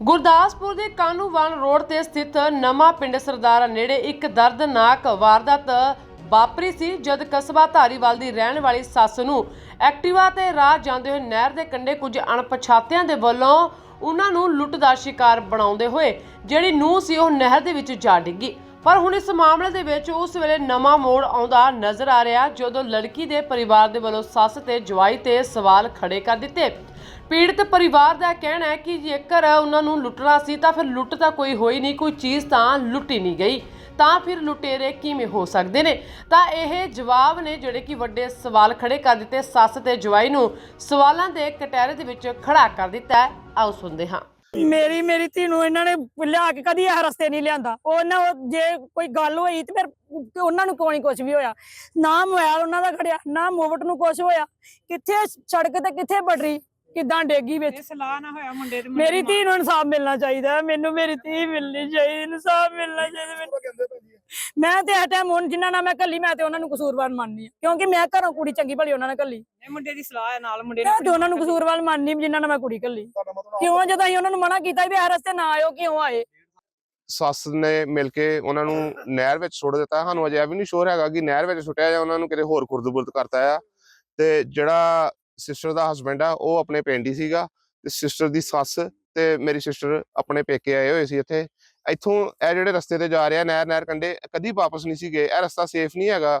ਗੁਰਦਾਸਪੁਰ ਦੇ ਕਾਨੂੰਵਾਨ ਰੋਡ ਤੇ ਸਥਿਤ ਨਵਾਂ ਪਿੰਡ ਸਰਦਾਰਾ ਨੇੜੇ ਇੱਕ ਦਰਦਨਾਕ ਵਾਰਦਾਤ ਵਾਪਰੀ ਸੀ, ਜਦ ਕਸਬਾ ਧਾਰੀਵਾਲ ਦੀ ਰਹਿਣ ਵਾਲੀ ਸੱਸ ਨੂੰ ਐਕਟਿਵਾ ਤੇ ਰਾਹ ਜਾਂਦੇ ਹੋਏ ਨਹਿਰ ਦੇ ਕੰਢੇ ਕੁਝ ਅਣਪਛਾਤਿਆਂ ਦੇ ਵੱਲੋਂ ਉਹਨਾਂ ਨੂੰ ਲੁੱਟ ਦਾ ਸ਼ਿਕਾਰ ਬਣਾਉਂਦੇ ਹੋਏ ਜਿਹੜੀ ਨੂੰਹ ਸੀ ਉਹ ਨਹਿਰ ਦੇ ਵਿੱਚ ਜਾ ਡਿੱਗੀ। ਪਰ ਹੁਣ ਇਸ ਮਾਮਲੇ ਦੇ ਵਿੱਚ ਉਸ ਵੇਲੇ ਨਵਾਂ ਮੋੜ ਆਉਂਦਾ ਨਜ਼ਰ ਆ ਰਿਹਾ, ਜਦੋਂ ਲੜਕੀ ਦੇ ਪਰਿਵਾਰ ਦੇ ਵੱਲੋਂ ਸੱਸ ਤੇ ਜਵਾਈ ਤੇ ਸਵਾਲ ਖੜੇ ਕਰ ਦਿੱਤੇ। ਪੀੜਤ ਪਰਿਵਾਰ ਦਾ ਕਹਿਣਾ ਹੈ ਕਿ ਜੇਕਰ ਉਹਨਾਂ ਨੂੰ ਲੁੱਟਣਾ ਸੀ ਤਾਂ ਫਿਰ ਲੁੱਟ ਤਾਂ ਕੋਈ ਹੋਈ ਨਹੀਂ, ਕੋਈ ਚੀਜ਼ ਤਾਂ ਲੁੱਟੀ ਨਹੀਂ ਗਈ। ਤਾਂ ਫਿਰ ਲੁਟੇਰੇ ਕਿਵੇਂ ਹੋ ਸਕਦੇ ਨੇ? ਤਾਂ ਇਹ ਜਵਾਬ ਨੇ ਜਿਹੜੇ ਕਿ ਵੱਡੇ ਸਵਾਲ ਖੜੇ ਕਰ ਦਿੱਤੇ। ਸੱਸ ਤੇ ਜਵਾਈ ਨੂੰ ਸਵਾਲਾਂ ਦੇ ਕਟਹਿਰੇ ਦੇ ਵਿੱਚ ਖੜਾ ਕਰ ਦਿੱਤਾ ਆਓ ਸੁਣਦੇ ਹਾਂ। ਮੇਰੀ ਮੇਰੀ ਧੀ ਨੂੰ ਇਹਨਾਂ ਨੇ ਲਿਆ ਕੇ ਕਦੀ ਇਹ ਰਸਤੇ ਨਹੀਂ ਲਿਆਂਦਾ। ਉਹਨਾਂ ਉਹ ਜੇ ਕੋਈ ਗੱਲ ਹੋਈ ਤੇ ਫਿਰ ਉਹਨਾਂ ਨੂੰ ਕੋਈ ਕੁਝ ਵੀ ਹੋਇਆ? ਨਾ ਮੋਬਾਈਲ ਉਹਨਾਂ ਦਾ ਖੜਿਆ ਨਾ ਮੋਵਟ ਨੂੰ ਕੁਝ ਹੋਇਆ। ਕਿੱਥੇ ਸੜਕ ਤੇ ਕਿੱਥੇ ਬਟਰੀ? ਕਿਦਾਂ ਡੇਗੀ ਵਿੱਚ? ਇਹ ਸਲਾਹ ਨਾ ਹੋਇਆ ਮੁੰਡੇ ਦੇ ਮੁੰਡੇ ਮੇਰੀ ਧੀ ਨੂੰ ਇਨਸਾਫ ਮਿਲਣਾ ਚਾਹੀਦਾ। ਮੈਨੂੰ ਮੇਰੀ ਧੀ ਮਿਲਣੀ ਚਾਹੀਦੀ ਇਨਸਾਫ ਮਿਲਣਾ ਚਾਹੀਦਾ ਮੈਨੂੰ। ਮੈਂ ਤੇ ਇਹ ਟਾਈਮ ਹੁਣ ਜਿਨ੍ਹਾਂ ਨਾਲ ਮੈਂ ਕੱਲੀ ਮੈਂ ਤੇ ਉਹਨਾਂ ਨੂੰ ਕਸੂਰਵਾਰ ਮੰਨਨੀ ਆ ਕਿਉਂਕਿ ਮੈਂ ਘਰੋਂ ਕੁੜੀ ਚੰਗੀ ਭਲੀ ਉਹਨਾਂ ਨੇ ਕੱਲੀ ਇਹ ਮੁੰਡੇ ਦੀ ਸਲਾਹ ਹੈ ਨਾਲ ਮੁੰਡੇ ਤੇ ਉਹਨਾਂ ਨੂੰ ਕਸੂਰਵਾਰ ਮੰਨਨੀ ਜਿਨ੍ਹਾਂ ਨਾਲ ਮੈਂ ਕੁੜੀ ਕੱਲੀ ਕਿਉਂ? ਜਦੋਂ ਅਸੀਂ ਉਹਨਾਂ ਨੂੰ ਮਨਾ ਕੀਤਾ ਵੀ ਇਹ ਰਸਤੇ ਨਾ ਆਇਓ ਕਿਉਂ ਆਏ? ਸੱਸ ਨੇ ਮਿਲ ਕੇ ਉਹਨਾਂ ਨੂੰ ਨਹਿਰ ਵਿੱਚ ਸੁੱਟ ਦਿੱਤਾ। ਸਾਨੂੰ ਅਜੇ ਵੀ ਨਹੀਂ ਸ਼ੋਰ ਹੈਗਾ ਕਿ ਨਹਿਰ ਵਿੱਚ ਸੁੱਟਿਆ ਜਾਂ ਉਹਨਾਂ ਨੂੰ ਕਿਤੇ ਹੋਰ ਖੁਰਦ-ਬੁਰਦ ਕਰਤਾ ਆ। ਤੇ ਜਿਹੜਾ ਸਿਸਟਰ ਦਾ ਹਸਬੰਡ ਆ ਉਹ ਆਪਣੇ ਪਿੰਡ ਹੀ ਸੀਗਾ ਤੇ ਸਿਸਟਰ ਦੀ ਸੱਸ ਤੇ ਮੇਰੀ ਸਿਸਟਰ ਆਪਣੇ ਪੇਕੇ ਆਏ ਹੋਏ ਸੀ ਇੱਥੇ। ਇੱਥੋਂ ਇਹ ਜਿਹੜੇ ਰਸਤੇ ਤੇ ਜਾ ਰਿਹਾ ਨਹਿਰ ਨਹਿਰ ਕੰਡੇ ਕਦੀ ਵਾਪਸ ਨਹੀਂ ਸੀ ਗਏ। ਇਹ ਰਸਤਾ ਸੇਫ ਨਹੀਂ ਹੈਗਾ।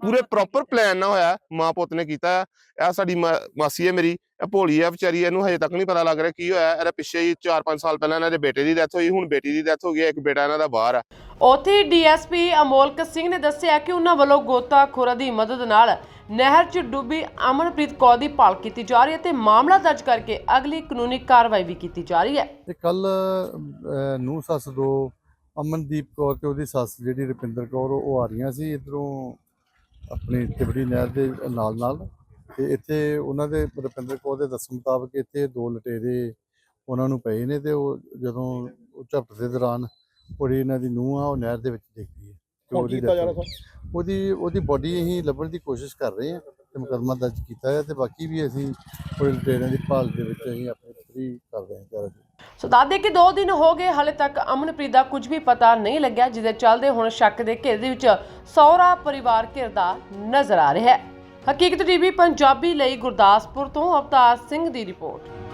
ਪੂਰੇ ਪ੍ਰੋਪਰ ਪਲਾਨ ਨਾਲ ਹੋਇਆ ਮਾਂ ਪੁੱਤ ਨੇ ਕੀਤਾ। ਇਹ ਸਾਡੀ ਮਾਸੀ ਹੈ ਮੇਰੀ ਇਹ ਭੋਲੀ ਆ ਵਿਚਾਰੀ ਇਹਨੂੰ ਹਜੇ ਤੱਕ ਨਹੀਂ ਪਤਾ ਲੱਗ ਰਿਹਾ ਕੀ ਹੋਇਆ। ਇਹਦੇ ਪਿੱਛੇ ਹੀ 4-5 ਸਾਲ ਪਹਿਲਾਂ ਇਹਨਾਂ ਦੇ ਬੇਟੇ ਦੀ ਡੈਥ ਹੋਈ ਹੁਣ ਬੇਟੀ ਦੀ ਡੈਥ ਹੋ ਗਈ ਹੈ, ਇੱਕ ਬੇਟਾ ਇਹਨਾਂ ਦਾ ਬਾਹਰ ਆ। ਉੱਥੇ ਡੀਐਸਪੀ ਅਮੋਲਕ ਸਿੰਘ ਨੇ ਦੱਸਿਆ ਕਿ ਉਹਨਾਂ ਵੱਲੋਂ ਗੋਤਾਖੋਰਾਂ ਦੀ ਮਦਦ ਨਾਲ ਨਹਿਰ 'ਚ ਡੁੱਬੀ ਅਮਨਪ੍ਰੀਤ ਕੌਰ ਦੀ ਭਾਲ ਕੀਤੀ ਜਾ ਰਹੀ ਹੈ ਤੇ ਮਾਮਲਾ ਦਰਜ ਕਰਕੇ ਅਗਲੀ ਕਾਨੂੰਨੀ ਕਾਰਵਾਈ ਵੀ ਕੀਤੀ ਜਾ ਰਹੀ ਹੈ। ਤੇ ਕੱਲ ਨੂੰ ਸੱਸ ਦੋ ਅਮਨਦੀਪ ਕੌਰ ਤੇ ਉਹਦੀ ਸੱਸ ਜਿਹੜੀ ਰੁਪਿੰਦਰ ਕੌਰ ਉਹ ਆ ਰਹੀਆਂ ਸੀ ਇਧਰੋਂ ਆਪਣੀ ਤਿਬੜੀ ਨਹਿਰ ਦੇ ਨਾਲ ਨਾਲ। ਤੇ ਇੱਥੇ ਉਹਨਾਂ ਦੇ ਰੁਪਿੰਦਰ ਕੌਰ ਦੇ ਦੱਸਣ ਮੁਤਾਬਕ ਇੱਥੇ ਦੋ ਲਟੇਰੇ ਉਹਨਾਂ ਨੂੰ ਪਏ ਨੇ ਤੇ ਉਹ ਜਦੋਂ ਉਹ ਝਪਟ ਦੇ ਦੌਰਾਨ ਉਹਦੀ ਇਹਨਾਂ ਦੀ ਨੂੰਹ ਆ ਉਹ ਨਹਿਰ ਦੇ ਵਿੱਚ ਡਿੱਗ ਗਈ ਹੈ। ਤੇ ਉਹਦੀ death। ਉਹਦੀ ਉਹਦੀ ਬੋਡੀ ਅਸੀਂ ਲੱਭਣ ਦੀ ਕੋਸ਼ਿਸ਼ ਕਰ ਰਹੇ ਹਾਂ ਤੇ ਮੁਕੱਦਮਾ ਦਰਜ ਕੀਤਾ ਹੈ ਤੇ ਬਾਕੀ ਵੀ ਅਸੀਂ ਉਹਦੇ ਲਟੇਰਿਆਂ ਦੀ ਭਾਲ ਦੇ ਵਿੱਚ ਅਸੀਂ ਆਪਣੀ ਪੂਰੀ ਕਰ ਰਹੇ ਹਾਂ। ਚਾਰਾ ਸੋ ਦੱਸਦੇ ਕਿ 2 ਦਿਨ ਹੋ ਗਏ, ਹਾਲੇ ਤੱਕ ਅਮਨਪ੍ਰੀਤ ਦਾ ਕੁਝ ਵੀ ਪਤਾ ਨਹੀਂ ਲੱਗਿਆ ਜਿਹਦੇ ਚੱਲਦੇ ਹੁਣ ਸ਼ੱਕ ਦੇ ਘੇਰੇ ਦੇ ਵਿੱਚ ਸਹੁਰਾ ਪਰਿਵਾਰ ਘਿਰਦਾ ਨਜ਼ਰ ਆ ਰਿਹਾ ਹੈ। ਹਕੀਕਤ ਟੀਵੀ ਪੰਜਾਬੀ ਲਈ ਗੁਰਦਾਸਪੁਰ ਤੋਂ ਅਵਤਾਰ ਸਿੰਘ ਦੀ ਰਿਪੋਰਟ।